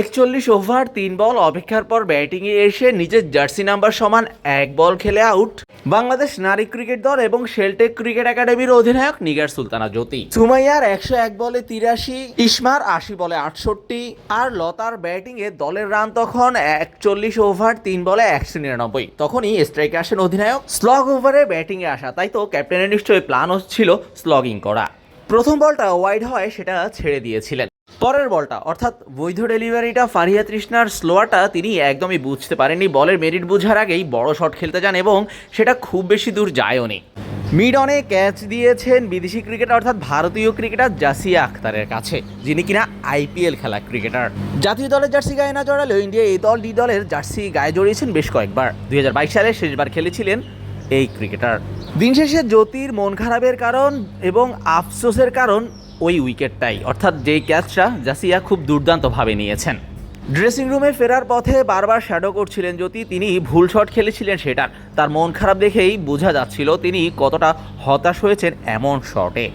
একচল্লিশ ওভার, তিন বল, অপেক্ষার পর ব্যাটিংয়ে এসে নিজের জার্সি নাম্বার সমান এক বল খেলে আউট। বাংলাদেশ নারী ক্রিকেট দল এবং শেলটেক ক্রিকেট একাডেমির অধিনায়ক নিগার সুলতানা জ্যোতি। সুমাইয়ার একশো এক বলে তিরাশি, ইসমার আশি বলে আটষট্টি, আর লতার ব্যাটিংয়ে দলের রান তখন একচল্লিশ ওভার, তিন বলে একশো নিরানব্বই। তখনই স্ট্রাইকে আসেন অধিনায়ক। স্লগ ওভারে ব্যাটিংয়ে আসা, তাই তো ক্যাপ্টেনের নিশ্চয়ই প্ল্যান ছিল স্লগিং করা। প্রথম বলটা ওয়াইড হয়, সেটা ছেড়ে দিয়েছিলেন। পরের বলটা, অর্থাৎ বৈধ ডেলিভারিটা ফারিয়া তৃষ্ণার স্লোয়ারটা তিনি একদমই বুঝতে পারেননি। বলের মেরিট বোঝার আগেই বড় শট খেলতে যান এবং সেটা খুব বেশি দূর যায়ওনি মিড অনে ক্যাচ দিয়েছেন বিদেশি ক্রিকেটার অর্থাৎ ভারতীয় ক্রিকেটার জাসিয়া আখতারের কাছে, যিনি কিনা আইপিএল খেলা ক্রিকেটার জাতীয় দলের জার্সি গায়ে না জড়ালেও ইন্ডিয়া এই দল ডি দলের জার্সি গায়ে জড়িয়েছেন বেশ কয়েকবার। দুই হাজার বাইশ সালে শেষবার খেলেছিলেন এই ক্রিকেটার দিন শেষে জ্যোতির মন খারাপের কারণ এবং আফসোসের কারণ ওই উইকেটটাই। অর্থাৎ যেই ক্যাচটা জাসিয়া খুব দুর্দান্তভাবে নিয়েছেন। ড্রেসিং রুমে ফেরার পথে বারবার শ্যাডো করছিলেন যদি তিনি ভুল শট খেলেছিলেন সেটার। তার মন খারাপ দেখেই বোঝা যাচ্ছিল তিনি কতটা হতাশ হয়েছেন এমন শটে